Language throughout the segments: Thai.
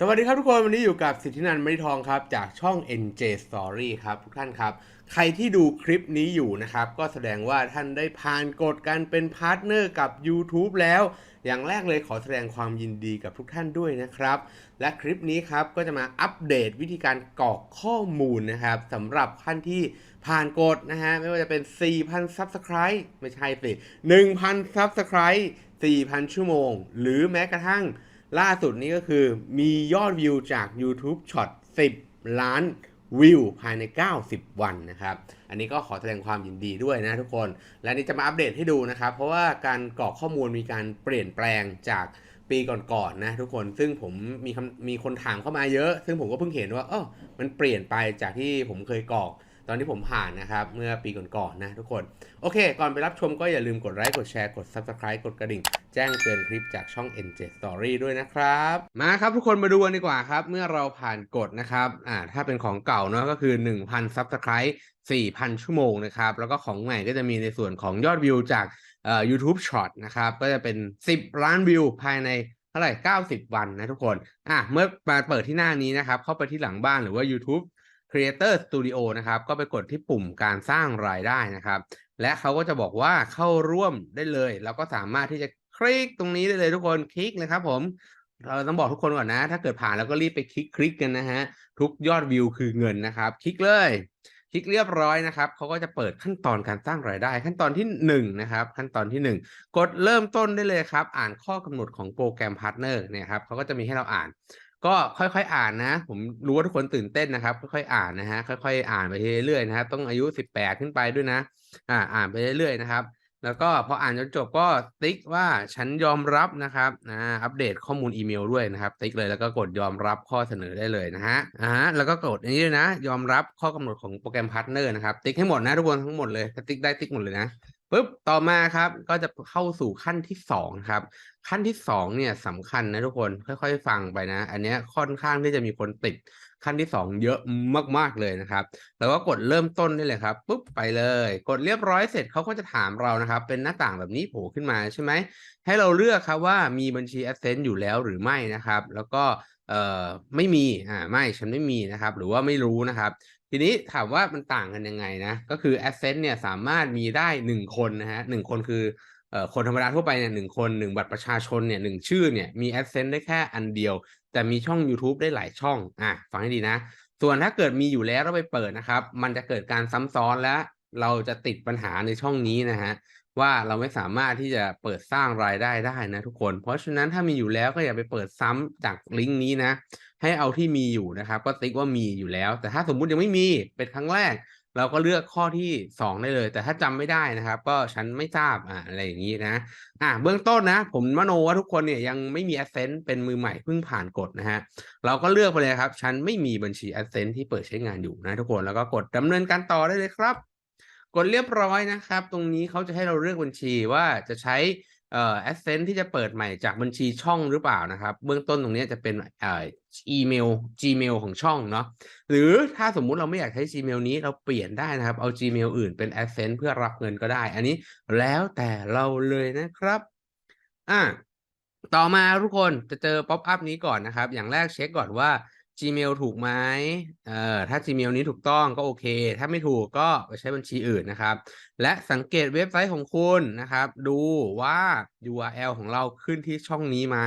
สวัสดีครับทุกคน วันนี้อยู่กับสิทธินันท์มริทองครับ จากช่อง NJ Story ครับทุกท่านครับ ใครที่ดูคลิปนี้อยู่นะครับ ก็แสดงว่าท่านได้ผ่านกฎการเป็นพาร์ทเนอร์กับ YouTube แล้ว อย่างแรกเลยขอแสดงความยินดีกับทุกท่านด้วยนะครับ และคลิปนี้ครับก็จะมาอัปเดตวิธีการกรอกข้อมูลนะครับสำหรับท่านที่ผ่านกฎนะฮะไม่ว่าจะเป็น 4,000 Subscribe ไม่ใช่สิ1,000 Subscribe 4,000 ชั่วโมง หรือแม้กระทั่ง ล่าสุดนี้ก็คือมียอดวิวจาก YouTube Short 10 ล้านวิวภายใน 90 วันนะครับ อันนี้ก็ขอแสดงความยินดีด้วยนะทุกคน และนี่จะมาอัปเดตให้ดูนะครับ เพราะว่าการกรอกข้อมูลมีการเปลี่ยนแปลงจากปีก่อนๆนะทุกคน ซึ่งผมมีมีคนถามเข้ามาเยอะ ซึ่งผมก็เพิ่งเห็นว่าเออมันเปลี่ยนไปจากที่ผมเคยกรอก ตอนที่ผมผ่านนะครับ เมื่อปีก่อนๆนะทุกคน โอเค ก่อนไปรับชมก็อย่าลืมกดไลค์กดแชร์กด Subscribe กดกระดิ่ง แจ้งเตือนคลิปจากช่อง NJ Story ด้วยนะครับ มาครับทุกคนมาดูกันดีกว่าครับ เมื่อเราผ่านกฎนะครับอ่าถ้าเป็นของเก่าเนาะก็คือ 1,000 Subscribe 4,000 ชั่วโมงนะครับ แล้วก็ของใหม่ก็จะมีในส่วนของยอดวิวจากเอ่อ YouTube Short นะครับ ก็จะเป็น 10 ล้านวิวภายในเท่าไหร่ 90 วันนะทุกคน อะ เมื่อมาเปิดที่หน้านี้นะครับ เข้าไปที่หลังบ้านหรือว่า YouTube Creator Studio นะครับ ก็ไปกดที่ปุ่มการสร้างรายได้นะครับ และเขาก็จะบอกว่าเข้าร่วมได้เลย แล้วก็สามารถที่จะคลิกตรงนี้ได้เลยทุกคนคลิกเลยครับผมเราต้องบอกทุกคนก่อนนะ ถ้าเกิดผ่านแล้วก็รีบไปคลิกคลิกกันนะฮะทุกยอดวิวคือเงินนะครับ คลิกเลย คลิกเรียบร้อยนะครับเขาก็จะเปิดขั้นตอนการสร้างรายได้ ขั้นตอนที่หนึ่งนะครับขั้นตอนที่หนึ่งกดเริ่มต้นได้เลยครับ อ่านข้อกำหนดของโปรแกรมพาร์ทเนอร์เนี่ยครับเขาก็จะมีให้เราอ่าน ก็ค่อยๆอ่านนะ ผมรู้ว่าทุกคนตื่นเต้นนะครับ ค่อยๆอ่านนะฮะค่อยๆอ่านไปเรื่อยๆนะครับต้องอายุ18ขึ้นไปด้วยนะ อ่า อ่านไปเรื่อยๆนะครับ แล้วก็พออ่านจนจบก็ติ๊กว่าฉันยอมรับนะครับนะอัปเดตข้อมูลอีเมลด้วยนะครับ ติ๊กเลยแล้วก็กดยอมรับข้อเสนอได้เลยนะฮะอ่าแล้วก็กดอันนี้ด้วยนะ ยอมรับข้อกำหนดของโปรแกรมพาร์ทเนอร์นะครับ ติ๊กให้หมดนะทุกคนทั้งหมดเลยถ้าติ๊กได้ติ๊กหมดเลยนะ ปุ๊บต่อมาครับ ก็จะเข้าสู่ขั้นที่สองครับ ขั้นที่สองเนี่ยสำคัญนะทุกคนค่อยๆ ฟังไปนะ อันนี้ค่อนข้างที่จะมีคนติดขั้นที่สองเยอะมากๆเลยนะครับ แล้วก็กดเริ่มต้นได้เลยครับปุ๊บไปเลย กดเรียบร้อยเสร็จเขาก็จะถามเรานะครับ เป็นหน้าต่างแบบนี้โผล่ขึ้นมาใช่ไหมให้เราเลือกครับว่ามีบัญชี Ascent อยู่แล้วหรือไม่นะครับ แล้วก็เอ่อไม่มีอ่าไม่ฉันไม่มีนะครับ หรือว่าไม่รู้นะครับ ทีนี้ถามว่ามันต่างกันยังไงนะ ก็คือ Ascent เนี่ยสามารถมีได้หนึ่งคนนะฮะหนึ่งคนคือคนธรรมดาทั่วไปเนี่ยหนึ่งคนหนึ่งบัตรประชาชนเนี่ยหนึ่งชื่อเนี่ยมี AdSense ได้แค่อันเดียว แต่มีช่อง YouTube ได้หลายช่องอะฟังให้ดีนะ ส่วนถ้าเกิดมีอยู่แล้วเราไปเปิดนะครับ มันจะเกิดการซ้ำซ้อนและเราจะติดปัญหาในช่องนี้นะฮะว่าเราไม่สามารถที่จะเปิดสร้างรายได้ได้นะทุกคน เพราะฉะนั้นถ้ามีอยู่แล้วก็อย่าไปเปิดซ้ำจากลิงก์นี้นะ ให้เอาที่มีอยู่นะครับ ก็ติ๊กว่ามีอยู่แล้ว แต่ถ้าสมมุติยังไม่มีเป็นครั้งแรก เราก็เลือกข้อที่ 2 ได้เลย แต่ถ้าจำไม่ได้นะครับ ก็ฉันไม่ทราบอ่าอะไรอย่างนี้นะอ่าเบื้องต้นนะ ผมมโนว่าทุกคนเนี่ยยังไม่มี Ascent เป็นมือใหม่เพิ่งผ่านกฎนะฮะเราก็เลือกไปเลยครับ ฉันไม่มีบัญชี Ascent ที่เปิดใช้งานอยู่นะทุกคนแล้วก็กดดำเนินการต่อได้เลยครับกดเรียบร้อยนะครับ ตรงนี้เขาจะให้เราเลือกบัญชีว่าจะใช้ เอ่อ Ascent ที่จะเปิดใหม่จากบัญชีช่องหรือเปล่านะครับ เบื้องต้นตรงนี้จะเป็นเอ่ออีเมล Gmail ของช่องเนาะหรือถ้าสมมุติเราไม่อยากใช้ Gmail นี้เราเปลี่ยนได้นะครับ เอา Gmail อื่นเป็น Ascent เพื่อรับเงินก็ได้ อันนี้แล้วแต่เราเลยนะครับอะต่อมาทุกคนจะเจอป๊อปอัพนี้ก่อนนะครับ อย่างแรกเช็คก่อนว่า Gmail ถูกไหมเอ่อถ้า Gmail นี้ถูกต้องก็โอเค ถ้าไม่ถูกก็ไปใช้บัญชีอื่นนะครับ และสังเกตเว็บไซต์ของคุณนะครับ ดูว่า URL ของเราขึ้นที่ช่องนี้ไหม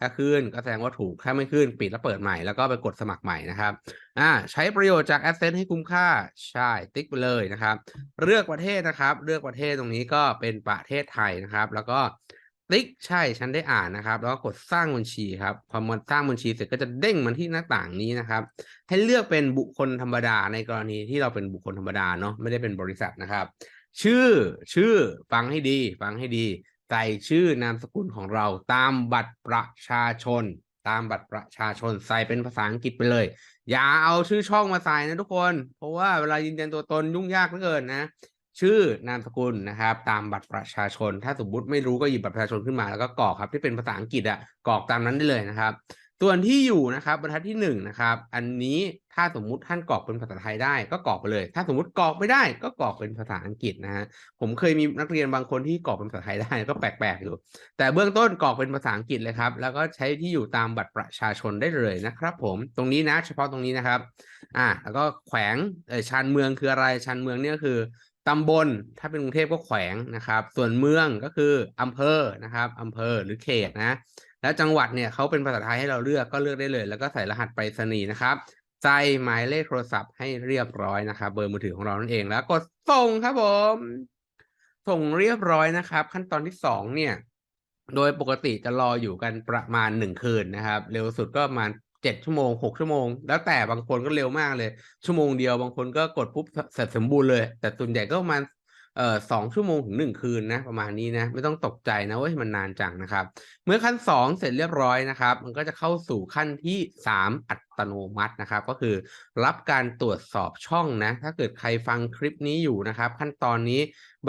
ถ้าขึ้นก็แสดงว่าถูก ถ้าไม่ขึ้นปิดแล้วเปิดใหม่แล้วก็ไปกดสมัครใหม่นะครับ อ่าใช้ประโยชน์จาก Ascent ให้คุ้มค่า ใช่ ติ๊กไปเลยนะครับ เลือกประเทศนะครับ เลือกประเทศตรงนี้ก็เป็นประเทศไทยนะครับ แล้วก็ ติ๊กใช่ฉันได้อ่านนะครับ แล้วก็กดสร้างบัญชีครับพอมันสร้างบัญชีเสร็จก็จะเด้งมาที่หน้าต่างนี้นะครับ ให้เลือกเป็นบุคคลธรรมดาในกรณีที่เราเป็นบุคคลธรรมดาเนาะไม่ได้เป็นบริษัทนะครับ ชื่อชื่อฟังให้ดี ฟังให้ดีใส่ชื่อนามสกุลของเราตามบัตรประชาชน ตามบัตรประชาชนใส่เป็นภาษาอังกฤษไปเลย อย่าเอาชื่อช่องมาใส่นะทุกคน เพราะว่าเวลายืนยันตัวตนยุ่งยากเหลือเกินนะ ชื่อนามสกุลนะครับ ตามบัตรประชาชน ถ้าสมมติไม่รู้ก็หยิบบัตรประชาชนขึ้นมาแล้วก็กรอกครับที่เป็นภาษาอังกฤษอะกรอกตามนั้นได้เลยนะครับ ส่วนที่อยู่นะครับบรรทัดที่หนึ่งนะครับ อันนี้ถ้าสมมุติท่านกรอกเป็นภาษาไทยได้ก็กรอกไปเลย ถ้าสมมุติกรอกไม่ได้ก็กรอกเป็นภาษาอังกฤษนะฮะผมเคยมีนักเรียนบางคนที่กรอกเป็นภาษาไทยได้ก็แปลกๆอยู่ แต่เบื้องต้นกรอกเป็นภาษาอังกฤษเลยครับ แล้วก็ใช้ที่อยู่ตามบัตรประชาชนได้เลยนะครับ ผมตรงนี้นะ เฉพาะตรงนี้นะครับ อ่าแล้วก็แขวงเออชานเมืองคืออะไรชานเมืองเนี่ยคือ ตำบลถ้าเป็นกรุงเทพก็แขวงนะครับ ส่วนเมืองก็คืออำเภอนะครับอำเภอหรือเขตนะ แล้วจังหวัดเนี่ยเขาเป็นภาษาไทยให้เราเลือกก็เลือกได้เลย แล้วก็ใส่รหัสไปรษณีย์นะครับใส่หมายเลขโทรศัพท์ให้เรียบร้อยนะครับ เบอร์มือถือของเรานั่นเองแล้วกดส่งครับผม ส่งเรียบร้อยนะครับ ขั้นตอนที่สองเนี่ย โดยปกติจะรออยู่กันประมาณหนึ่งคืนนะครับ เร็วสุดก็ประมาณ เจ็ดชั่วโมงหกชั่วโมง แล้วแต่บางคนก็เร็วมากเลย ชั่วโมงเดียวบางคนก็กดปุ๊บเสร็จสมบูรณ์เลย แต่ส่วนใหญ่ก็ประมาณเอ่อสองชั่วโมงถึงหนึ่งคืนนะประมาณนี้นะไม่ต้องตกใจนะว่ามันนานจังนะครับ เมื่อขั้นสองเสร็จเรียบร้อยนะครับ มันก็จะเข้าสู่ขั้นที่สามอัด ตโนมัตินะครับ ก็คือรับการตรวจสอบช่องนะ ถ้าเกิดใครฟังคลิปนี้อยู่นะครับ ขั้นตอนนี้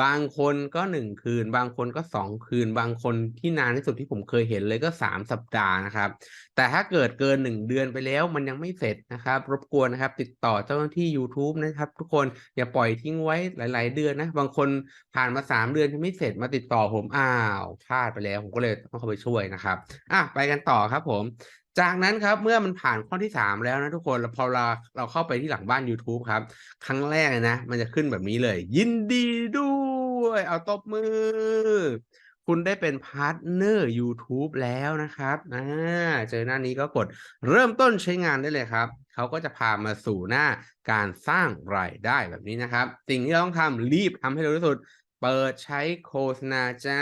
บางคนก็หนึ่งคืน บางคนก็สองคืน บางคนที่นานที่สุดที่ผมเคยเห็นเลยก็สามสัปดาห์นะครับ แต่ถ้าเกิดเกินหนึ่งเดือนไปแล้วมันยังไม่เสร็จนะครับ รบกวนนะครับ ติดต่อเจ้าหน้าที่ YouTube นะครับทุกคนอย่าปล่อยทิ้งไว้หลาย ๆ เดือนนะ บางคนผ่านมาสามเดือนยังไม่เสร็จมาติดต่อผมอ้าวพลาดไปแล้ว ผมก็เลยต้องเข้าไปช่วยนะครับอะไปกันต่อครับผม จากนั้นครับเมื่อมันผ่านข้อที่สามแล้วนะทุกคนแล้วพอเราเราเข้าไปที่หลังบ้าน YouTube ครับ ครั้งแรกเลยนะ มันจะขึ้นแบบนี้เลย ยินดีด้วย เอาตบมือ คุณได้เป็นพาร์ทเนอร์ YouTube แล้วนะครับอ่าเจอหน้านี้ก็กดเริ่มต้นใช้งานได้เลยครับ เขาก็จะพามาสู่หน้าการสร้างรายได้แบบนี้นะครับ สิ่งที่เราต้องทำรีบทำให้เร็วที่สุด เปิดใช้โฆษณาจ้า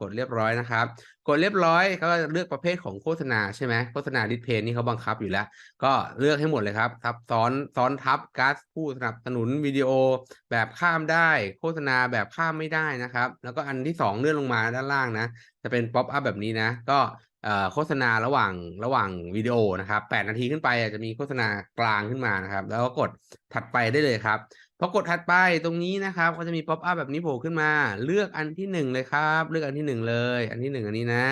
กดเรียบร้อยนะครับ กดเรียบร้อยเขาก็จะเลือกประเภทของโฆษณาใช่ไหมโฆษณาดิสเพย์นี่เขาบังคับอยู่แล้ว ก็เลือกให้หมดเลยครับทับซ้อนซ้อนทับกัสผู้สนับสนุนวิดีโอแบบข้ามได้ โฆษณาแบบข้ามไม่ได้นะครับ แล้วก็อันที่สองเลื่อนลงมาด้านล่างนะ จะเป็นป๊อปอัพแบบนี้นะ ก็โฆษณาระหว่างระหว่างวิดีโอนะครับแปดนาทีขึ้นไปจะมีโฆษณากลางขึ้นมานะครับ แล้วก็กดถัดไปได้เลยครับ พอกดถัดไปตรงนี้นะครับ ก็จะมีป๊อปอัพแบบนี้โผล่ขึ้นมา เลือกอันที่หนึ่งเลยครับ เลือกอันที่หนึ่งเลย อันที่หนึ่งอันนี้นะ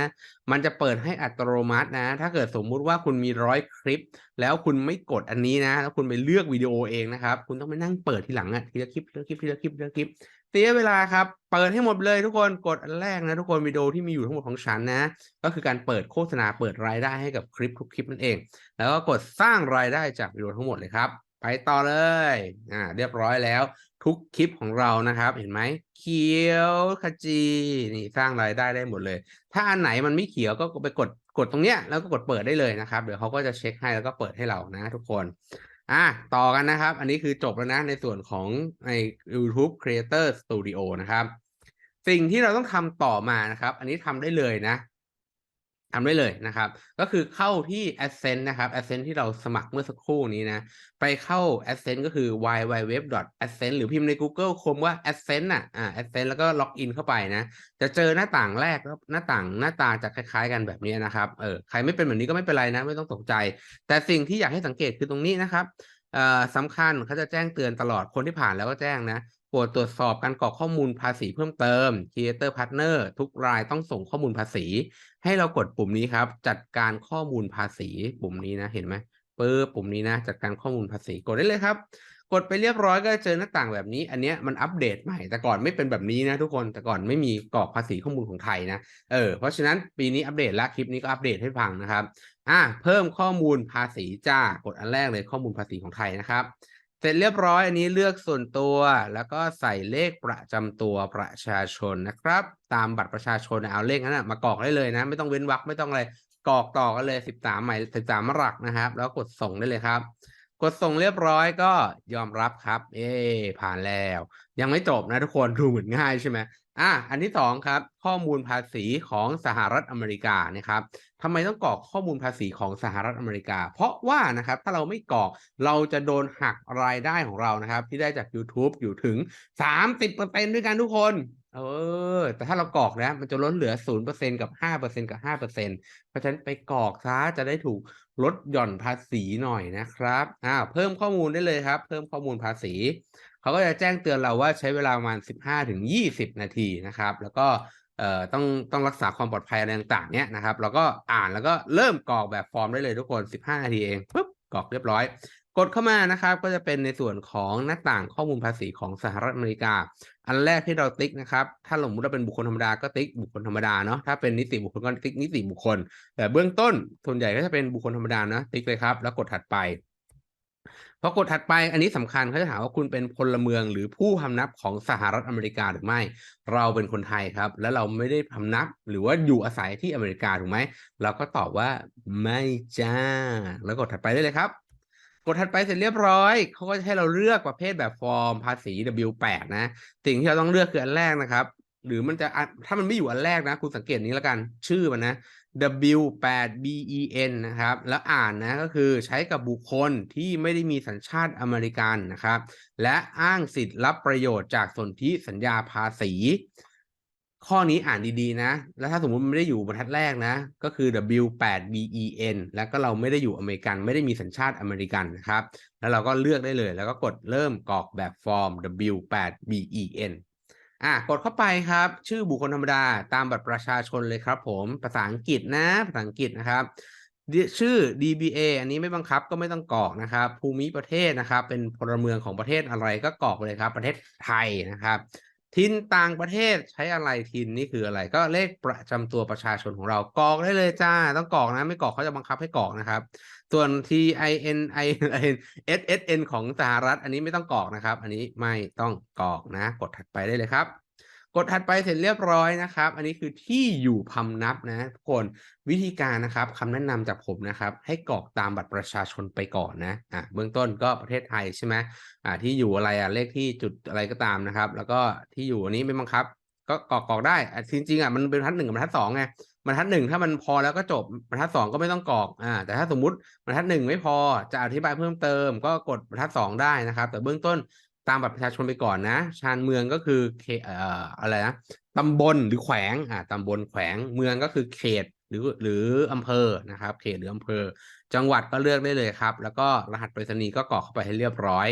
มันจะเปิดให้อัตโนมัตินะ ถ้าเกิดสมมุติว่าคุณมีร้อยคลิป แล้วคุณไม่กดอันนี้นะ แล้วคุณไปเลือกวิดีโอเองนะครับ คุณต้องไปนั่งเปิดทีหลังอะทีละคลิปทีละคลิปทีละคลิปทีละคลิปเสียเวลาครับ เปิดให้หมดเลยทุกคน กดอันแรกนะทุกคนวิดีโอที่มีอยู่ทั้งหมดของฉันนะ ก็คือการเปิดโฆษณาเปิดรายได้ให้กับคลิปทุกคลิปนั่นเอง แล้วก็กดสร้างรายได้จากวิดีโอทั้งหมดเลยครับ ไปต่อเลย อ่า เรียบร้อยแล้ว ทุกคลิปของเรานะครับ เห็นไหมเขียวขจีนี่สร้างรายได้ได้หมดเลย ถ้าอันไหนมันไม่เขียวก็ไปกดกดตรงเนี้ยแล้วก็กดเปิดได้เลยนะครับเดี๋ยวเขาก็จะเช็คให้แล้วก็เปิดให้เรานะทุกคน อะต่อกันนะครับ อันนี้คือจบแล้วนะในส่วนของใน YouTube Creator Studio นะครับ สิ่งที่เราต้องทำต่อมานะครับ อันนี้ทำได้เลยนะ ทำได้เลยนะครับ ก็คือเข้าที่ Ascent นะครับ Ascent ที่เราสมัครเมื่อสักครู่นี้นะ ไปเข้า Ascent ก็คือ www.ascent หรือพิมพ์ใน Google คมว่า Ascent อะอ่า Ascent แล้วก็ล็อกอินเข้าไปนะ จะเจอหน้าต่างแรกหน้าต่างหน้าตาจะคล้ายๆกันแบบนี้นะครับ เออ ใครไม่เป็นแบบนี้ก็ไม่เป็นไรนะ ไม่ต้องตกใจ แต่สิ่งที่อยากให้สังเกตคือตรงนี้นะครับเอ่อสำคัญเขาจะแจ้งเตือนตลอดคนที่ผ่านแล้วก็แจ้งนะโปรดตรวจสอบการกรอกข้อมูลภาษีเพิ่มเติม Creator Partner ทุกรายต้องส่งข้อมูลภาษี ให้เรากดปุ่มนี้ครับ จัดการข้อมูลภาษีปุ่มนี้นะเห็นไหมปึ๊บปุ่มนี้นะ จัดการข้อมูลภาษีกดได้เลยครับ กดไปเรียบร้อยก็จะเจอหน้าต่างแบบนี้ อันเนี้ยมันอัปเดตใหม่แต่ก่อนไม่เป็นแบบนี้นะทุกคนแต่ก่อนไม่มีกรอกภาษีข้อมูลของไทยนะเออเพราะฉะนั้นปีนี้อัปเดตแล้วคลิปนี้ก็อัปเดตให้ฟังนะครับอะเพิ่มข้อมูลภาษีจ้ากดอันแรกเลยข้อมูลภาษีของไทยนะครับ เสร็จเรียบร้อยอันนี้เลือกส่วนตัวแล้วก็ใส่เลขประจำตัวประชาชนนะครับ ตามบัตรประชาชนเอาเลขนั้นนะมากรอกได้เลยนะ ไม่ต้องเว้นวรรคไม่ต้องอะไรกรอกต่อกันเลยสิบสามหมายสิบสามหลักนะครับ แล้วกดส่งได้เลยครับ กดส่งเรียบร้อยก็ยอมรับครับ เอ๊ผ่านแล้ว ยังไม่จบนะทุกคนดูเหมือนง่ายใช่ไหม อะอันที่สองครับ ข้อมูลภาษีของสหรัฐอเมริกานะครับทำไมต้องกรอกข้อมูลภาษีของสหรัฐอเมริกา เพราะว่านะครับถ้าเราไม่กรอกเราจะโดนหักรายได้ของเรานะครับ ที่ได้จาก YouTube อยู่ถึง 30%ด้วยกันทุกคนเออ แต่ถ้าเรากรอกนะมันจะลดเหลือ 0%กับ 5%กับ 5%เพราะฉะนั้นไปกรอกซะจะได้ถูกลดหย่อนภาษีหน่อยนะครับอ้าเพิ่มข้อมูลได้เลยครับ เพิ่มข้อมูลภาษี เขาก็จะแจ้งเตือนเราว่าใช้เวลาประมาณ 15ถึง20 นาทีนะครับ แล้วก็เอ่อต้องต้องรักษาความปลอดภัยอะไรต่างๆเนี้ยนะครับเราก็อ่านแล้วก็เริ่มกรอกแบบฟอร์มได้เลยทุกคน 15 นาทีเองปุ๊บกรอกเรียบร้อย กดเข้ามานะครับ ก็จะเป็นในส่วนของหน้าต่างข้อมูลภาษีของสหรัฐอเมริกา อันแรกที่เราติ๊กนะครับ ถ้าสมมติเราเป็นบุคคลธรรมดาก็ติ๊กบุคคลธรรมดาเนาะถ้าเป็นนิติบุคคลก็ติ๊กนิติบุคคล แต่เบื้องต้นส่วนใหญ่ก็จะเป็นบุคคลธรรมดานะติ๊กเลยครับแล้วกดถัดไป พอกดถัดไปอันนี้สำคัญเขาจะถามว่าคุณเป็นพลเมืองหรือผู้พำนับของสหรัฐอเมริกาหรือไม่ เราเป็นคนไทยครับ แล้วเราไม่ได้พำนับหรือว่าอยู่อาศัยที่อเมริกาถูกไหมเราก็ตอบว่าไม่จ้า แล้วกดถัดไปได้เลยครับ กดถัดไปเสร็จเรียบร้อยเขาก็จะให้เราเลือกประเภทแบบฟอร์มภาษี W8 นะ สิ่งที่เราต้องเลือกคืออันแรกนะครับ หรือมันจะอะถ้ามันไม่อยู่อันแรกนะ คุณสังเกตนี้แล้วกัน ชื่อมันนะ W8BEN นะครับ แล้วอ่านนะก็คือใช้กับบุคคลที่ไม่ได้มีสัญชาติอเมริกันนะครับ และอ้างสิทธิ์รับประโยชน์จากสนธิสัญญาภาษี ข้อนี้อ่านดีๆนะ แล้วถ้าสมมติไม่ได้อยู่บรรทัดแรกนะ ก็คือ W8BEN แล้วก็เราไม่ได้อยู่อเมริกัน ไม่ได้มีสัญชาติอเมริกันนะครับ แล้วเราก็เลือกได้เลย แล้วก็กดเริ่มกรอกแบบฟอร์ม W8BEN อะกดเข้าไปครับ ชื่อบุคคลธรรมดาตามบัตรประชาชนเลยครับ ผมภาษาอังกฤษนะภาษาอังกฤษนะครับ ชื่อ DBA อันนี้ไม่บังคับก็ไม่ต้องกรอกนะครับ ภูมิประเทศนะครับ เป็นพลเมืองของประเทศอะไรก็กรอกเลยครับ ประเทศไทยนะครับทินต่างประเทศใช้อะไรทินนี่คืออะไรก็เลขประจำตัวประชาชนของเรากรอกได้เลยจ้า ต้องกรอกนะ ไม่กรอกเขาจะบังคับให้กรอกนะครับ ส่วน T I N I N S S N ของสหรัฐ อันนี้ไม่ต้องกรอกนะครับ อันนี้ไม่ต้องกรอกนะ กดถัดไปได้เลยครับ กดถัดไปเสร็จเรียบร้อยนะครับ อันนี้คือที่อยู่พำนับนะทุกคนวิธีการนะครับคำแนะนำจากผมนะครับ ให้กรอกตามบัตรประชาชนไปก่อนนะอะเบื้องต้นก็ประเทศไทยใช่ไหมอ่าที่อยู่อะไรอะเลขที่จุดอะไรก็ตามนะครับ แล้วก็ที่อยู่อันนี้ไม่บังคับ ก็กรอกกรอกได้อะจริงๆอะมันเป็นบรรทัดหนึ่งกับบรรทัดสองไง บรรทัดหนึ่งถ้ามันพอแล้วก็จบบรรทัดสองก็ไม่ต้องกรอกอ่าแต่ถ้าสมมุติบรรทัดหนึ่งไม่พอจะอธิบายเพิ่มเติม ก็กดบรรทัดสองได้นะครับ แต่เบื้องต้นตามบัตรประชาชนไปก่อนนะ ชานเมืองก็คือเขเอ่ออะไรนะตำบลหรือแขวงอ่าตำบลแขวงเมืองก็คือเขตหรือหรืออำเภอนะครับ เขตหรืออำเภอ จังหวัดก็เลือกได้เลยครับ แล้วก็รหัสไปรษณีย์ก็กรอกเข้าไปให้เรียบร้อย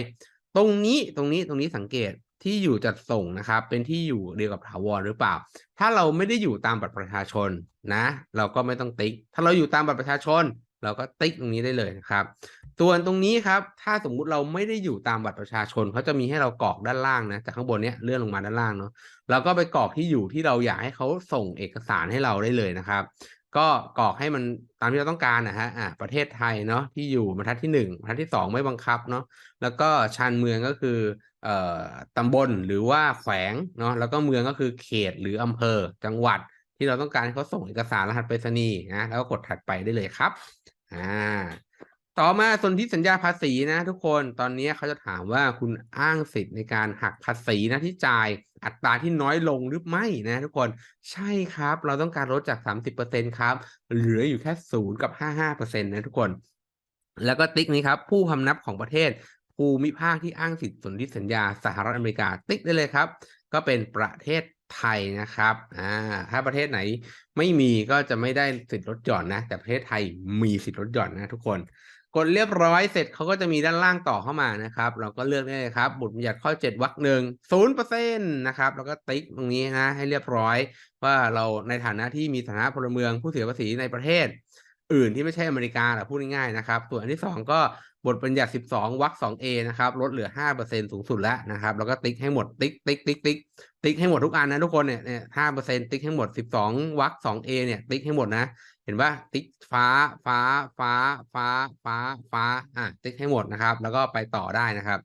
ตรงนี้ตรงนี้ตรงนี้สังเกต ที่อยู่จัดส่งนะครับ เป็นที่อยู่เดียวกับถาวรหรือเปล่า ถ้าเราไม่ได้อยู่ตามบัตรประชาชนนะ เราก็ไม่ต้องติ๊ก ถ้าเราอยู่ตามบัตรประชาชน เราก็ติ๊กตรงนี้ได้เลยนะครับส่วนตรงนี้ครับ ถ้าสมมุติเราไม่ได้อยู่ตามบัตรประชาชนเขาจะมีให้เรากรอกด้านล่างนะจากข้างบนเนี้ยเลื่อนลงมาด้านล่างเนาะเราก็ไปกรอกที่อยู่ที่เราอยากให้เขาส่งเอกสารให้เราได้เลยนะครับ ก็กรอกให้มันตามที่เราต้องการนะฮะอ่าประเทศไทยเนาะที่อยู่บรรทัดที่หนึ่งบรรทัดที่สองไม่บังคับเนาะแล้วก็ชานเมืองก็คือ ตำบลหรือว่าแขวงเนาะแล้วก็เมืองก็คือเขตหรืออำเภอจังหวัดที่เราต้องการให้เขาส่งเอกสารรหัสไปรษณีย์นะแล้วก็กดถัดไปได้เลยครับอ่าต่อมาส่วนที่สัญญาภาษีนะ ทุกคนตอนนี้เขาจะถามว่าคุณอ้างสิทธิ์ในการหักภาษีนะที่จ่ายอัตราที่น้อยลงหรือไม่นะ ทุกคนใช่ครับ เราต้องการลดจาก 30%ครับ เหลืออยู่แค่0กับ 55%นะทุกคน แล้วก็ติ๊กนี้ครับ ผู้พำนับของประเทศ ภูมิภาคที่อ้างสิทธิสนธิสัญญาสหรัฐอเมริกาติ๊กได้เลยครับ ก็เป็นประเทศไทยนะครับอ่าถ้าประเทศไหนไม่มีก็จะไม่ได้สิทธิลดหย่อนนะ แต่ประเทศไทยมีสิทธิลดหย่อนนะทุกคนกดเรียบร้อยเสร็จเขาก็จะมีด้านล่างต่อเข้ามานะครับ เราก็เลือกได้เลยครับบทบัญญัติข้อ 7วรรคหนึ่งศูนย์เปอร์เซ็นต์นะครับแล้วก็ติ๊กตรงนี้นะให้เรียบร้อย ว่าเราในฐานะที่มีฐานะพลเมืองผู้เสียภาษีในประเทศ อื่นที่ไม่ใช่อเมริกาแหละพูดง่ายๆนะครับ ส่วนอันที่สองก็ บทบัญญัติ 12วรรค 2A นะครับลดเหลือ 5%สูงสุดแล้วนะครับ แล้วก็ติ๊กให้หมดติ๊กติ๊กติ๊กติ๊กติ๊กให้หมดทุกอันนะทุกคนเนี่ยเนี่ย5%ติ๊กให้หมด 12วรรค 2A เนี่ยติ๊กให้หมดนะ เห็นว่าติ๊กฟ้าฟ้าฟ้าฟ้าฟ้าฟ้าอะติ๊กให้หมดนะครับ แล้วก็ไปต่อได้นะครับ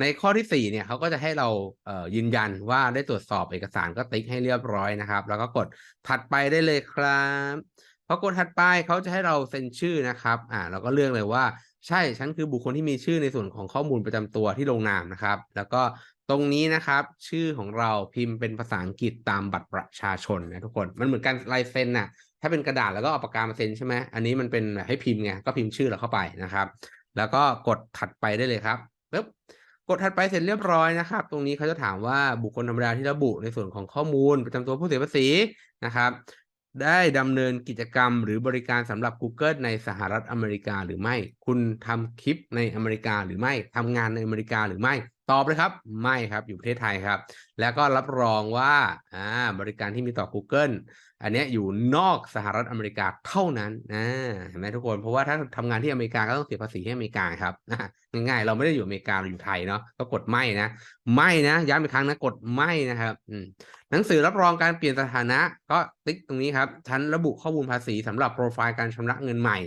ในข้อที่ 4 เนี่ยเขาก็จะให้เราเอ่อยืนยันว่าได้ตรวจสอบเอกสารก็ติ๊กให้เรียบร้อยนะครับ แล้วก็กดถัดไปได้เลยครับพอกดถัดไปเขาจะให้เราเซ็นชื่อนะครับ อ่าเราก็เลือกเลยว่า ใช่ฉันคือบุคคลที่มีชื่อในส่วนของข้อมูลประจำตัวที่ลงนามนะครับ แล้วก็ตรงนี้นะครับ ชื่อของเราพิมพ์เป็นภาษาอังกฤษตามบัตรประชาชนนะทุกคนมันเหมือนกันลายเซ็นน่ะถ้าเป็นกระดาษแล้วก็เอาปากกามาเซ็นใช่ไหมอันนี้มันเป็นให้พิมพ์ไงก็พิมพ์ชื่อเราเข้าไปนะครับ แล้วก็กดถัดไปได้เลยครับปึ๊บกดถัดไปเสร็จเรียบร้อยนะครับ ตรงนี้เขาจะถามว่าบุคคลธรรมดาที่ระบุในส่วนของข้อมูลประจำตัวผู้เสียภาษีนะครับ ได้ดำเนินกิจกรรมหรือบริการสำหรับ Google ในสหรัฐอเมริกาหรือไม่ คุณทำคลิปในอเมริกาหรือไม่ทำงานในอเมริกาหรือไม่ ตอบเลยครับ ไม่ครับอยู่ประเทศไทยครับ แล้วก็รับรองว่าอ่าบริการที่มีต่อ Google อันเนี้ยอยู่นอกสหรัฐอเมริกาเท่านั้นนะเห็นไหมทุกคนเพราะว่าถ้าทำงานที่อเมริกาก็ต้องเสียภาษีให้อเมริกาครับง่ายๆเราไม่ได้อยู่อเมริกาเราอยู่ไทยเนาะก็กดไม่นะ ไม่นะย้ำอีกครั้งนะกดไม่นะครับหนังสือรับรองการเปลี่ยนสถานะก็ติ๊กตรงนี้ครับฉันระบุข้อมูลภาษีสำหรับโปรไฟล์การชำระเงินใหม่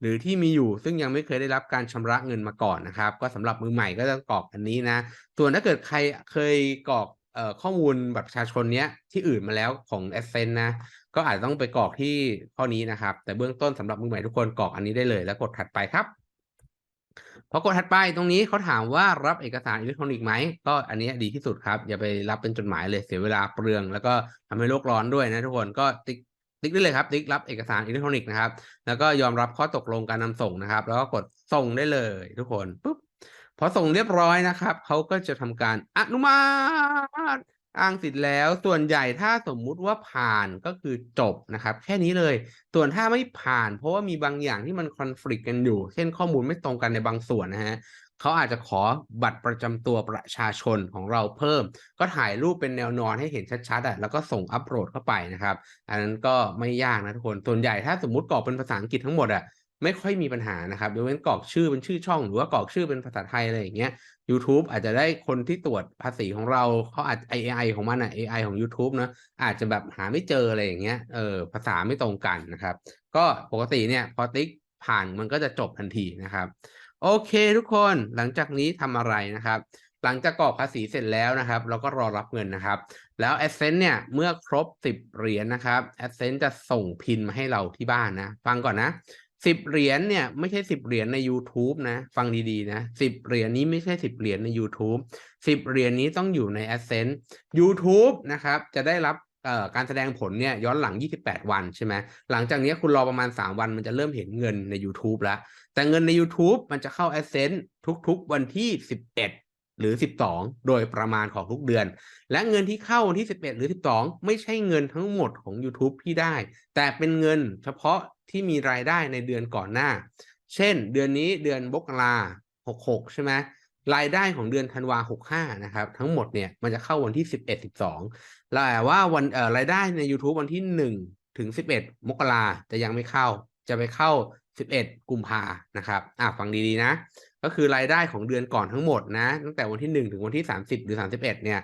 หรือที่มีอยู่ซึ่งยังไม่เคยได้รับการชำระเงินมาก่อนนะครับ ก็สำหรับมือใหม่ก็ต้องกรอกอันนี้นะ ส่วนถ้าเกิดใครเคยกรอกข้อมูลบัตรประชาชนเนี้ยที่อื่นมาแล้วของ a อ s เซนนะ ก็อาจจะต้องไปกรอกที่ข้อนี้นะครับ แต่เบื้องต้นสำหรับมือใหม่ทุกคนกรอกอันนี้ได้เลยแล้วกดถัดไปครับพอกดถัดไปตรงนี้เขาถามว่ารับเอกสารอิเล็กทรอนิกส์ไหมก็อันนี้ดีที่สุดครับ อย่าไปรับเป็นจดหมายเลยเสียเวลาเปลือง แล้วก็ทำให้โลกร้อนด้วยนะทุกคนก็ติ๊ก ติ๊กได้เลยครับติ๊กรับเอกสารอิเล็กทรอนิกส์นะครับ แล้วก็ยอมรับข้อตกลงการนำส่งนะครับ แล้วก็กดส่งได้เลยทุกคนปุ๊บพอส่งเรียบร้อยนะครับเขาก็จะทำการอนุมัติ อ้างสิทธิ์แล้ว ส่วนใหญ่ถ้าสมมุติว่าผ่านก็คือจบนะครับ แค่นี้เลย ส่วนถ้าไม่ผ่าน เพราะว่ามีบางอย่างที่มันคอน FLICT กันอยู่ เช่นข้อมูลไม่ตรงกันในบางส่วนนะฮะเขาอาจจะขอบัตรประจำตัวประชาชนของเราเพิ่ม ก็ถ่ายรูปเป็นแนวนอนให้เห็นชัดๆอะแล้วก็ส่งอัปโหลดเข้าไปนะครับ อันนั้นก็ไม่ยากนะทุกคน ส่วนใหญ่ถ้าสมมุติกรอกเป็นภาษาอังกฤษทั้งหมดอะ ไม่ค่อยมีปัญหานะครับยกเว้นกรอกชื่อเป็นชื่อช่อง หรือว่ากรอกชื่อเป็นภาษาไทยอะไรอย่างเงี้ย YouTube อาจจะได้คนที่ตรวจภาษีของเราเขาอาจ AI ของมันอะ AI ของ YouTube นะอาจจะแบบหาไม่เจออะไรอย่างเงี้ยเออภาษาไม่ตรงกันนะครับ ก็ปกติเนี่ยพอติ๊กผ่านมันก็จะจบทันทีนะครับ โอเคทุกคนหลังจากนี้ทำอะไรนะครับหลังจากกรอกภาษีเสร็จแล้วนะครับ เราก็รอรับเงินนะครับ แล้ว a d s e n s e เนี่ยเมื่อครบ 10 เหรียญนะครับ a d s e n s e จะส่งพินมาให้เราที่บ้านนะ ฟังก่อนนะ 10เหรียญเนี่ยไม่ใช่10เหรียญใน YouTube นะ ฟังดีๆนะ10เหรียญนี้ไม่ใช่10เหรียญใน YouTube 10เหรียญนี้ต้องอยู่ใน a d s e n s e YouTube นะครับ จะได้รับการแสดงผลเนี่ยย้อนหลัง 28 วันใช่ไหมหลังจากนี้คุณรอประมาณ 3 วันมันจะเริ่มเห็นเงินใน YouTube แล้ว แต่เงินใน YouTube มันจะเข้า a d s e n s e ทุกๆ วันที่ 11 หรือ 12 โดยประมาณของทุกเดือน และเงินที่เข้าวันที่ 11 หรือ 12 ไม่ใช่เงินทั้งหมดของ YouTube ที่ได้ แต่เป็นเงินเฉพาะ ที่มีรายได้ในเดือนก่อนหน้า เช่น เดือนนี้เดือนมกรา66ใช่ไหมรายได้ของเดือนธันวา65นะครับ ทั้งหมดเนี่ยมันจะเข้าวันที่11 12แต่ว่าวันเอ่อรายได้ใน YouTube วันที่1ถึง11มกราจะยังไม่เข้า จะไปเข้า11กุมภานะครับอะฟังดีๆนะ ก็คือรายได้ของเดือนก่อนทั้งหมดนะ ตั้งแต่วันที่1ถึงวันที่30หรือ31เนี่ย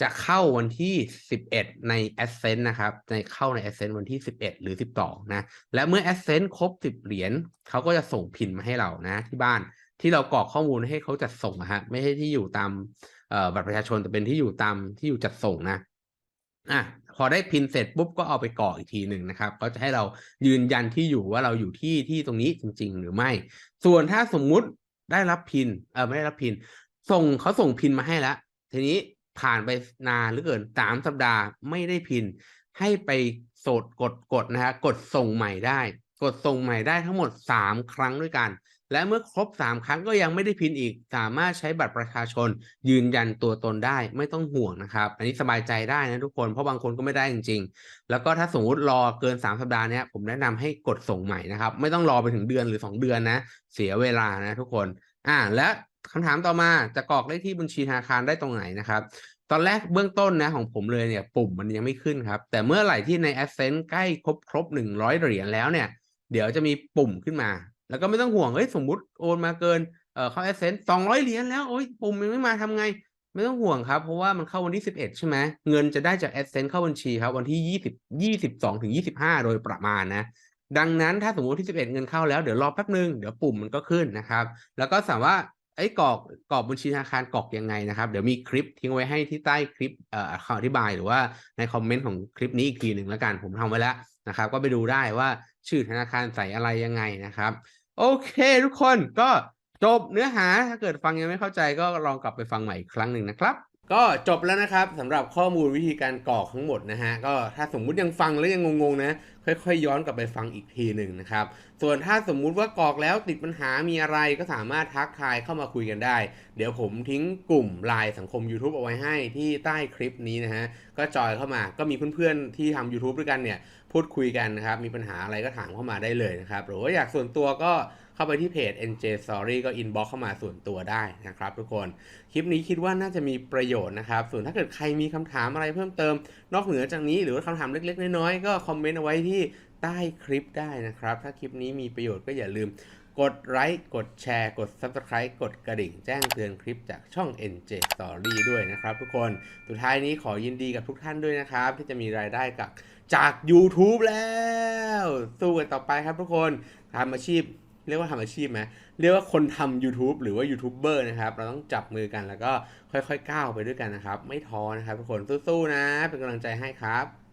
จะเข้าวันที่ 11 ใน Ascent นะครับ ในเข้าใน Ascent วันที่ 11 หรือ 12 นะ และเมื่อ Ascent ครบ 10 เหรียญเขาก็จะส่งพินมาให้เรานะ ที่บ้านที่เรากรอกข้อมูลให้เขาจัดส่งนะฮะ ไม่ใช่ที่อยู่ตามบัตรประชาชนแต่เป็นที่อยู่ตามที่อยู่จัดส่งนะอะพอได้พินเสร็จปุ๊บก็เอาไปกรอกอีกทีหนึ่งนะครับก็จะให้เรายืนยันที่อยู่ว่าเราอยู่ที่ที่ตรงนี้จริง ๆ หรือไม่ ส่วนถ้าสมมุติได้รับพินเออไม่ได้รับพิน ส่งเขาส่งพินมาให้แล้วทีนี้ ผ่านไปนานหรือเกินสามสัปดาห์ไม่ได้พิน ให้ไปโสดกดกดนะฮะกดส่งใหม่ได้ กดส่งใหม่ได้ทั้งหมด 3 ครั้งด้วยกัน และเมื่อครบ 3 ครั้งก็ยังไม่ได้พินอีก สามารถใช้บัตรประชาชน ยืนยันตัวตนได้ไม่ต้องห่วงนะครับ อันนี้สบายใจได้นะทุกคนเพราะบางคนก็ไม่ได้จริง ๆ แล้วก็ถ้าสมมติรอเกิน 3 สัปดาห์เนี้ยผมแนะนำให้กดส่งใหม่นะครับ ไม่ต้องรอไปถึงเดือนหรือ 2 เดือนนะ เสียเวลานะทุกคนอ่าและ คำถามต่อมาจะกรอกเลขที่บัญชีธนาคารได้ตรงไหนนะครับ ตอนแรกเบื้องต้นนะของผมเลยเนี่ยปุ่มมันยังไม่ขึ้นครับ แต่เมื่อไหร่ที่ใน a d s e n s e ใกล้ครบครบหนึ่งร้อยเหรียญแล้วเนี่ย เดี๋ยวจะมีปุ่มขึ้นมา แล้วก็ไม่ต้องห่วงเอ้ยสมมุติโอนมาเกินเออเข้า a d s e n s e สองร้อยเหรียญแล้วโอ้ยปุ่มยังไม่มาทำไง ไม่ต้องห่วงครับ เพราะว่ามันเข้าวันที่11ใช่ไหมเงินจะได้จาก a d s e n s e เข้าบัญชีครับวันที่20 22ถึง25โดยประมาณนะดังนั้นถ้าสมมติที่ 11 เงินเข้าแล้วเดี๋ยวรอแป๊บนึงเดี๋ยวปุ่มมันก็ขึ้นนะครับ แล้วก็สามารถ ไอ้กรอกกรอกบัญชีธนาคารกรอกยังไงนะครับ เดี๋ยวมีคลิปทิ้งไว้ให้ที่ใต้คลิปเอ่อคำอธิบายหรือว่าในคอมเมนต์ของคลิปนี้อีกทีหนึ่งแล้วกันผมทำไว้แล้วนะครับ ก็ไปดูได้ว่าชื่อธนาคารใส่อะไรยังไงนะครับ โอเค ทุกคนก็จบเนื้อหาถ้าเกิดฟังยังไม่เข้าใจก็ลองกลับไปฟังใหม่อีกครั้งหนึ่งนะครับ ก็จบแล้วนะครับสำหรับข้อมูลวิธีการกรอกทั้งหมดนะฮะก็ถ้าสมมุติยังฟังแล้วยังงงๆนะค่อยๆย้อนกลับไปฟังอีกทีหนึ่งนะครับ ส่วนถ้าสมมุติว่ากรอกแล้วติดปัญหามีอะไรก็สามารถทักทายเข้ามาคุยกันได้ เดี๋ยวผมทิ้งกลุ่มไลน์สังคม YouTube เอาไว้ให้ที่ใต้คลิปนี้นะฮะก็จอยเข้ามาก็มีเพื่อนๆที่ทำ YouTube ด้วยกันเนี่ยพูดคุยกันนะครับมีปัญหาอะไรก็ถามเข้ามาได้เลยนะครับหรือว่าอยากส่วนตัวก็ เข้าไปที่เพจ NJ Story ก็ inbox เข้ามาส่วนตัวได้นะครับทุกคน คลิปนี้คิดว่าน่าจะมีประโยชน์นะครับ ส่วนถ้าเกิดใครมีคำถามอะไรเพิ่มเติม นอกเหนือจากนี้หรือว่าคำถามเล็กๆ น้อยๆ ก็คอมเมนต์เอาไว้ที่ใต้คลิปได้นะครับ ถ้าคลิปนี้มีประโยชน์ก็อย่าลืมกดไลค์ กดแชร์ กด Subscribe กดกระดิ่ง แจ้งเตือนคลิปจากช่อง NJ Story ด้วยนะครับทุกคน สุดท้ายนี้ขอยินดีกับทุกท่านด้วยนะครับ ที่จะมีรายได้กับจาก YouTube แล้ว สู้กันต่อไปครับทุกคนทำอาชีพ เรียกว่าทำอาชีพไหมเรียกว่าคนทำ YouTube หรือว่ายูทูบเบอร์นะครับ เราต้องจับมือกันแล้วก็ค่อยๆก้าวไปด้วยกันนะครับ ไม่ท้อนะครับทุกคนสู้ๆนะ เป็นกำลังใจให้ครับ